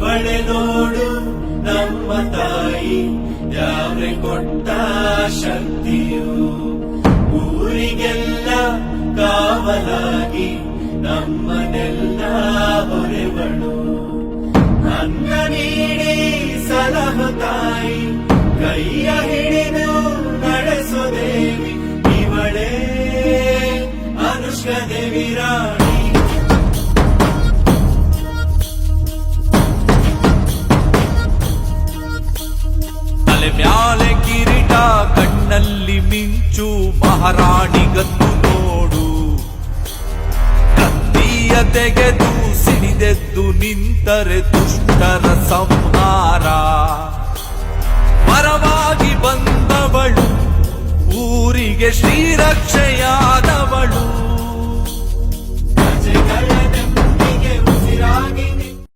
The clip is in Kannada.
ನೋಡು ನಮ್ಮ ತಾಯಿ ಯಾವ್ರೆ ಕೊಟ್ಟ ಶಕ್ತಿಯು? ಊರಿಗೆಲ್ಲ ಕಾವಲಾಗಿ ನಮ್ಮನೆಲ್ಲ ಹೊರೆವಳು. ಅನ್ನ ನೀಡಿ ಸಲಹ ತಾಯಿ, ಕೈಯ ಹಿಡಿದು ನಡೆಸೋ ದೇವಿ ಇವಳೇ, ಅನುಷ್ಕ ದೇವಿ ರಾಣಿ. ತಲೆ ಮ್ಯಾಲೆ ಕಿರೀಟ ಕಣ್ಣಲ್ಲಿ ಮಿಂಚು ಮಹಾರಾಣಿಗತ್ತು ನೋಡು. ಕತ್ತಿಯ ತೆಗೆದು ಸಿಡಿದೆದ್ದು ನಿಂತರೆ ದುಷ್ಟರ ಸಂಹಾರ. ಪರವಾಗಿ ಬಂದವಳು, ಊರಿಗೆ ಶ್ರೀರಕ್ಷೆಯಾದವಳು.